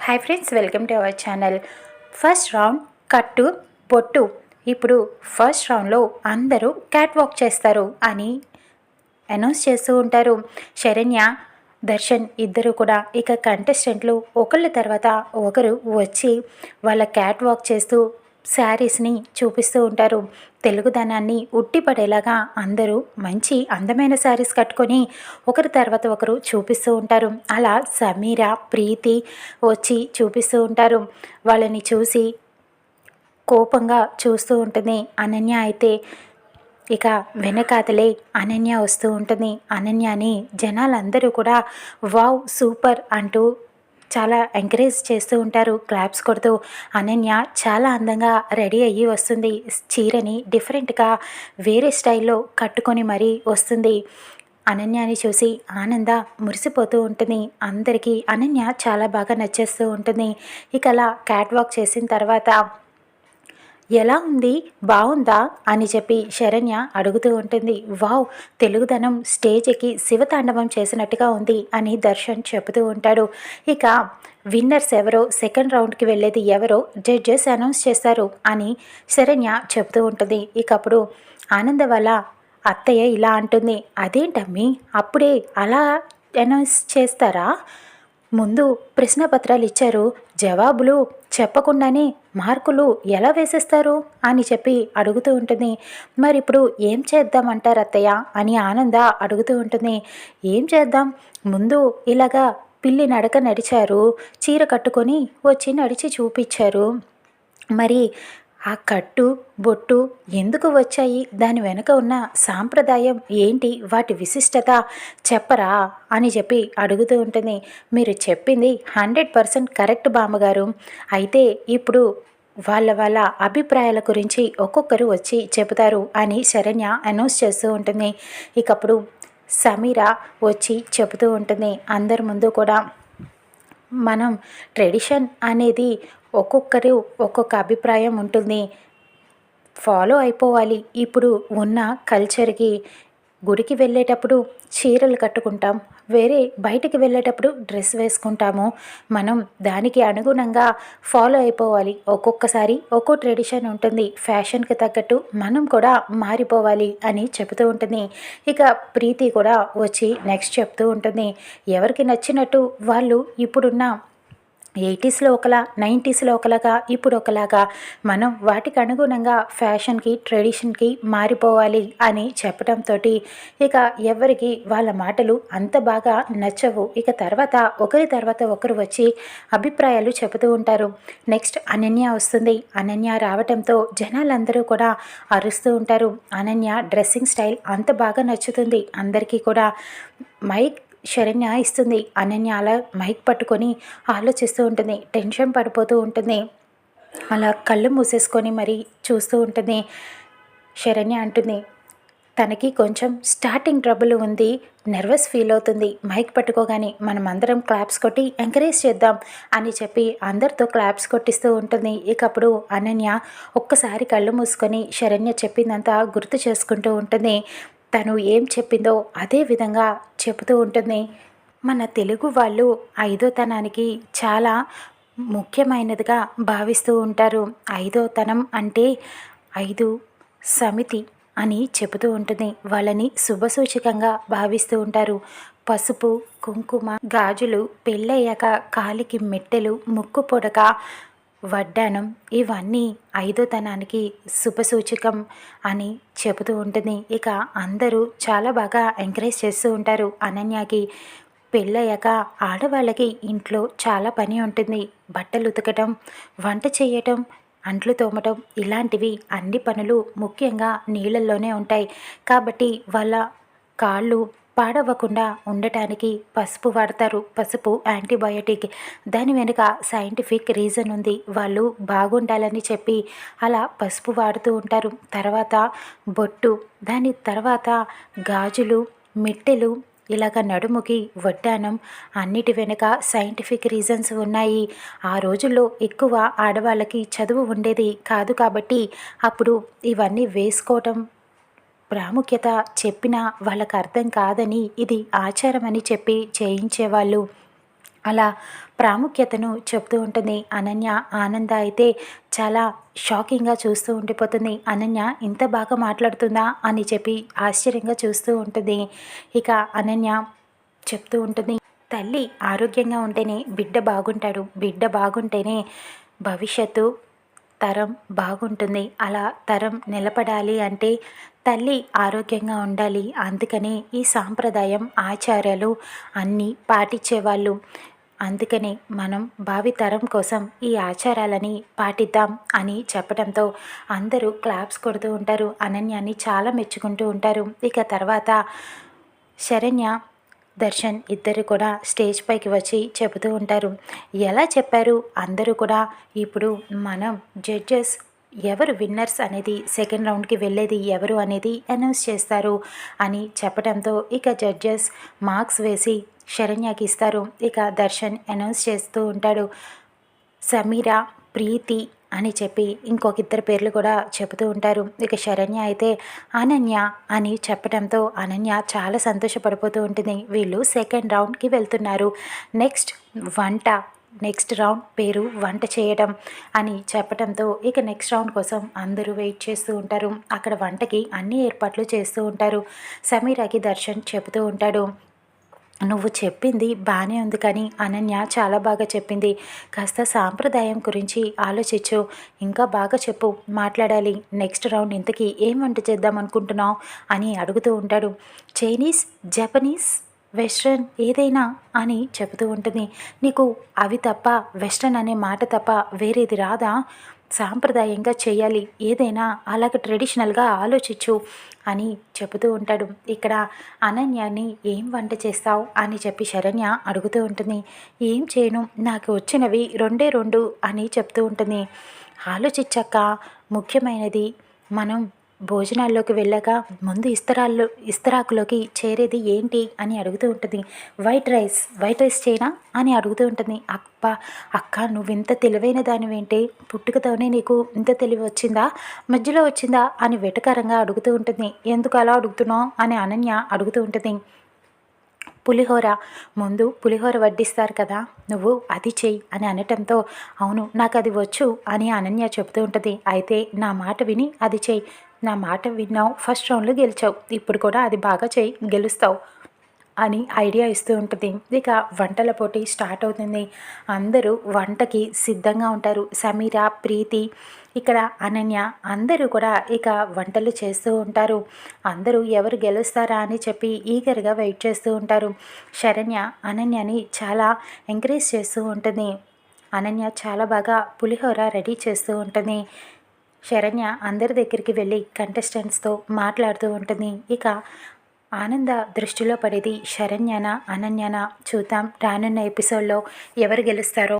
Hi friends welcome to our channel first round కట్టు పొట్టు ఇప్పుడు ఫస్ట్ రౌండ్లో అందరూ క్యాట్ వాక్ చేస్తారు అని అనౌన్స్ చేస్తూ ఉంటారు. శరణ్య దర్శన్ ఇద్దరు కూడా ఇక కంటెస్టెంట్లు ఒకళ్ళ తర్వాత ఒకరు వచ్చి వాళ్ళ క్యాట్ వాక్ చేస్తూ శారీస్ని చూపిస్తూ ఉంటారు. తెలుగుదనాన్ని ఉట్టిపడేలాగా అందరూ మంచి అందమైన శారీస్ కట్టుకొని ఒకరి తర్వాత ఒకరు చూపిస్తూ ఉంటారు. అలా సమీర ప్రీతి వచ్చి చూపిస్తూ ఉంటారు. వాళ్ళని చూసి కోపంగా చూస్తూ ఉంటుంది. అనన్య అయితే ఇక వెనకాతలే అనన్య వస్తూ ఉంటుంది. అనన్యని జనాలందరూ కూడా వావ్ సూపర్ అంటూ చాలా ఎంకరేజ్ చేస్తూ ఉంటారు క్లాప్స్ కొడుతూ. అనన్య చాలా అందంగా రెడీ అయ్యి వస్తుంది. చీరని డిఫరెంట్గా వేరే స్టైల్లో కట్టుకొని మరీ వస్తుంది. అనన్యని చూసి ఆనంద మురిసిపోతూ ఉంటుంది. అందరికీ అనన్య చాలా బాగా నచ్చేస్తూ ఉంటుంది. ఇక అలా క్యాట్ వాక్ చేసిన తర్వాత ఎలా ఉంది? బాగుందా? అని చెప్పి శరణ్య అడుగుతూ ఉంటుంది. వావ్ తెలుగుదనం స్టేజ్కి శివతాండవం చేసినట్టుగా ఉంది అని దర్శన్ చెబుతూ ఉంటాడు. ఇక విన్నర్స్ ఎవరో సెకండ్ రౌండ్కి వెళ్ళేది ఎవరో జడ్జెస్ అనౌన్స్ చేస్తారు అని శరణ్య చెబుతూ ఉంటుంది. ఇక అప్పుడు ఆనంద వల్ల అత్తయ్య ఇలా అంటుంది. అదేంటమ్మి? అప్పుడే అలా అనౌన్స్ చేస్తారా? ముందు ప్రశ్నపత్రాలు ఇచ్చారు. జవాబులు చెప్పకుండానే మార్కులు ఎలా వేసేస్తారు? అని చెప్పి అడుగుతూ ఉంటుంది. మరి ఇప్పుడు ఏం చేద్దామంటారు అత్తయ్య? అని ఆనంద అడుగుతూ ఉంటుంది. ఏం చేద్దాం? ముందు ఇలాగా పిల్లి నడక నడిచారు. చీర కట్టుకొని వచ్చి నడిచి చూపించారు. మరి ఆ కట్టు బొట్టు ఎందుకు వచ్చాయి? దాని వెనుక ఉన్న సాంప్రదాయం ఏంటి? వాటి విశిష్టత చెప్పరా? అని చెప్పి అడుగుతూ ఉంటుంది. మీరు చెప్పింది హండ్రెడ్ పర్సెంట్ కరెక్ట్ బామ్మగారు. అయితే ఇప్పుడు వాళ్ళ వాళ్ళ అభిప్రాయాల గురించి ఒక్కొక్కరు వచ్చి చెబుతారు అని శరణ్య అనౌన్స్ చేస్తూ ఉంటుంది. ఇకప్పుడు సమీర వచ్చి చెబుతూ ఉంటుంది. అందరి ముందు కూడా మనం ట్రెడిషన్ అనేది ఒక్కొక్కరు ఒక్కొక్క అభిప్రాయం ఉంటుంది. ఫాలో అయిపోవాలి. ఇప్పుడు ఉన్న కల్చర్కి గుడికి వెళ్ళేటప్పుడు చీరలు కట్టుకుంటాం. వేరే బయటికి వెళ్ళేటప్పుడు డ్రెస్ వేసుకుంటాము. మనం దానికి అనుగుణంగా ఫాలో అయిపోవాలి. ఒక్కొక్కసారి ఒక్కో ట్రెడిషన్ ఉంటుంది. ఫ్యాషన్కి తగ్గట్టు మనం కూడా మారిపోవాలి అని చెబుతూ ఉంటుంది. ఇక ప్రీతి కూడా వచ్చి నెక్స్ట్ చెప్తూ ఉంటుంది. ఎవరికి నచ్చినట్టు వాళ్ళు ఇప్పుడున్న ఎయిటీస్లో ఒకలా నైంటీస్లో ఒకలాగా ఇప్పుడు ఒకలాగా మనం వాటికి అనుగుణంగా ఫ్యాషన్కి ట్రెడిషన్కి మారిపోవాలి అని చెప్పడంతో ఇక ఎవరికి వాళ్ళ మాటలు అంత బాగా నచ్చవు. ఇక తర్వాత ఒకరి తర్వాత ఒకరు వచ్చి అభిప్రాయాలు చెబుతూ ఉంటారు. నెక్స్ట్ అనన్య వస్తుంది. అనన్య రావటంతో జనాలందరూ కూడా అరుస్తూ ఉంటారు. అనన్య డ్రెస్సింగ్ స్టైల్ అంత బాగా నచ్చుతుంది. అందరికీ కూడా మైక్ శరణ్య ఇస్తుంది. అనన్య అలా మైక్ పట్టుకొని ఆలోచిస్తూ ఉంటుంది. టెన్షన్ పడిపోతూ ఉంటుంది. అలా కళ్ళు మూసేసుకొని మరి చూస్తూ ఉంటుంది. శరణ్య అంటుంది తనకి కొంచెం స్టార్టింగ్ ట్రబుల్ ఉంది. నర్వస్ ఫీల్ అవుతుంది. మైక్ పట్టుకోగానే మనం అందరం క్లాప్స్ కొట్టి ఎంకరేజ్ చేద్దాం అని చెప్పి అందరితో క్లాప్స్ కొట్టిస్తూ ఉంటుంది. ఇకప్పుడు అనన్య ఒక్కసారి కళ్ళు మూసుకొని శరణ్య చెప్పిందంతా గుర్తు చేసుకుంటూ ఉంటుంది. తను ఏం చెప్పిందో అదే విధంగా చెబుతూ ఉంటుంది. మన తెలుగు వాళ్ళు ఐదోతనానికి చాలా ముఖ్యమైనదిగా భావిస్తూ ఉంటారు. ఐదోతనం అంటే ఐదు సమితి అని చెబుతూ ఉంటుంది. వాళ్ళని శుభసూచకంగా భావిస్తూ ఉంటారు. పసుపు కుంకుమ గాజులు పెళ్ళయ్యాక కాలికి మెట్టెలు ముక్కు పొడక వడ్డానం ఇవన్నీ ఐదోతనానికి శుభసూచకం అని చెబుతూ ఉంటుంది. ఇక అందరూ చాలా బాగా ఎంకరేజ్ చేస్తూ ఉంటారు. అనన్యకి పెళ్ళయ్యాక ఆడవాళ్ళకి ఇంట్లో చాలా పని ఉంటుంది. బట్టలు ఉతకటం వంట చేయటం అంట్లు తోమటం ఇలాంటివి అన్ని పనులు ముఖ్యంగా నీళ్ళల్లోనే ఉంటాయి. కాబట్టి వాళ్ళ కాళ్ళు పాడవ్వకుండా ఉండటానికి పసుపు వాడతారు. పసుపు యాంటీబయోటిక్. దాని వెనుక సైంటిఫిక్ రీజన్ ఉంది. వాళ్ళు బాగుండాలని చెప్పి అలా పసుపు వాడుతూ ఉంటారు. తర్వాత బొట్టు. దాని తర్వాత గాజులు మిట్టెలు ఇలాగ నడుముకి వడ్డానం అన్నిటి వెనుక సైంటిఫిక్ రీజన్స్ ఉన్నాయి. ఆ రోజుల్లో ఎక్కువ ఆడవాళ్ళకి చదువు ఉండేది కాదు కాబట్టి అప్పుడు ఇవన్నీ వేసుకోవటం ప్రాముఖ్యత చెప్పినా వాళ్ళకు అర్థం కాదని ఇది ఆచారం అని చెప్పి చేయించేవాళ్ళు. అలా ప్రాముఖ్యతను చెప్తూ ఉంటుంది. అనన్య ఆనంద అయితే చాలా షాకింగ్గా చూస్తూ ఉండిపోతుంది. అనన్య ఇంత బాగా మాట్లాడుతుందా? అని చెప్పి ఆశ్చర్యంగా చూస్తూ ఉంటుంది. ఇక అనన్య చెప్తూ ఉంటుంది తల్లి ఆరోగ్యంగా ఉంటేనే బిడ్డ బాగుంటాడు. బిడ్డ బాగుంటేనే భవిష్యత్తు తరం బాగుంటుంది. అలా తరం నిలబడాలి అంటే తల్లి ఆరోగ్యంగా ఉండాలి. అందుకనే ఈ సాంప్రదాయం ఆచారాలు అన్నీ పాటించేవాళ్ళు. అందుకనే మనం భావితరం కోసం ఈ ఆచారాలని పాటిద్దాం అని చెప్పడంతో అందరూ క్లాప్స్ కొడుతూ ఉంటారు. అనన్యాన్ని చాలా మెచ్చుకుంటూ ఉంటారు. ఇక తర్వాత శరణ్య దర్శన్ ఇద్దరు కూడా స్టేజ్ పైకి వచ్చి చెబుతూ ఉంటారు. ఎలా చెప్పారు? అందరూ కూడా ఇప్పుడు మనం జడ్జెస్ ఎవరు విన్నర్స్ అనేది సెకండ్ రౌండ్కి వెళ్ళేది ఎవరు అనేది అనౌన్స్ చేస్తారు అని చెప్పడంతో ఇక జడ్జెస్ మార్క్స్ వేసి శరణ్యకి ఇస్తారు. ఇక దర్శన్ అనౌన్స్ చేస్తూ ఉంటాడు. సమీరా ప్రీతి అని చెప్పి ఇంకొక ఇద్దరు పేర్లు కూడా చెబుతూ ఉంటారు. ఇక శరణ్య అయితే అనన్య అని చెప్పడంతో అనన్య చాలా సంతోషపడిపోతూ ఉంటుంది. వీళ్ళు సెకండ్ రౌండ్కి వెళ్తున్నారు. నెక్స్ట్ వంట నెక్స్ట్ రౌండ్ పేరు వంట చేయడం అని చెప్పడంతో ఇక నెక్స్ట్ రౌండ్ కోసం అందరూ వెయిట్ చేస్తూ ఉంటారు. అక్కడ వంటకి అన్ని ఏర్పాట్లు చేస్తూ ఉంటారు. సమీరాకి దర్శన్ చెబుతూ ఉంటాడు. నువ్వు చెప్పింది బాగానే ఉంది కానీ అనన్య చాలా బాగా చెప్పింది. కాస్త సాంప్రదాయం గురించి ఆలోచించు. ఇంకా బాగా చెప్పు మాట్లాడాలి. నెక్స్ట్ రౌండ్ ఇంతకీ ఏం వంట చేద్దాం అనుకుంటున్నావు అని అడుగుతూ ఉంటాడు. చైనీస్ జపనీస్ వెస్ట్రన్ ఏదైనా అని చెబుతూ ఉంటుంది. నీకు అవి తప్ప వెస్ట్రన్ అనే మాట తప్ప వేరేది రాదా? సాంప్రదాయంగా చేయాలి. ఏదైనా అలాగ ట్రెడిషనల్గా ఆలోచించు అని చెబుతూ ఉంటాడు. ఇక్కడ అనన్యాన్ని ఏం వంట చేస్తావు? అని చెప్పి శరణ్య అడుగుతూ ఉంటుంది. ఏం చేయను. నాకు వచ్చినవి రెండే రెండు అని చెప్తూ ఉంటుంది. ఆలోచించాక ముఖ్యమైనది మనం భోజనాల్లోకి వెళ్ళాక ముందు ఇస్తరాల్లో ఇస్తరాకులోకి చేరేది ఏంటి అని అడుగుతూ ఉంటుంది. వైట్ రైస్ వైట్ రైస్ చేయనా అని అడుగుతూ ఉంటుంది. అప్ప అక్క నువ్వు ఇంత తెలివైన దానివేంటి? పుట్టుకతోనే నీకు ఇంత తెలివి వచ్చిందా? మధ్యలో వచ్చిందా? అని వెటకారంగా అడుగుతూ ఉంటుంది. ఎందుకు అలా అడుగుతున్నావు? అని అనన్య అడుగుతూ ఉంటుంది. పులిహోర ముందు పులిహోర వడ్డిస్తారు కదా నువ్వు అది చెయ్యి అని అనటంతో అవును నాకు అది వచ్చు అని అనన్య చెబుతూ ఉంటుంది. అయితే నా మాట విని అది చెయ్యి నా మాట విన్నావు ఫస్ట్ రౌండ్లో గెలిచావు. ఇప్పుడు కూడా అది బాగా చేయి గెలుస్తావు అని ఐడియా ఇస్తూ ఉంటుంది. ఇక వంటల పోటీ స్టార్ట్ అవుతుంది. అందరూ వంటకి సిద్ధంగా ఉంటారు. సమీర ప్రీతి ఇక్కడ అనన్య అందరూ కూడా ఇక వంటలు చేస్తూ ఉంటారు. అందరూ ఎవరు గెలుస్తారా అని చెప్పి ఈగర్గా వెయిట్ చేస్తూ ఉంటారు. శరణ్య అనన్యని చాలా ఎంకరేజ్ చేస్తూ ఉంటుంది. అనన్య చాలా బాగా పులిహోర రెడీ చేస్తూ ఉంటుంది. శరణ్య అందరి దగ్గరికి వెళ్ళి కంటెస్టెంట్స్తో మాట్లాడుతూ ఉంటుంది. ఇక ఆనంద దృష్టిలో పడేది శరణ్యన అనన్యన చూద్దాం. రానున్న ఎపిసోడ్లో ఎవరు గెలుస్తారో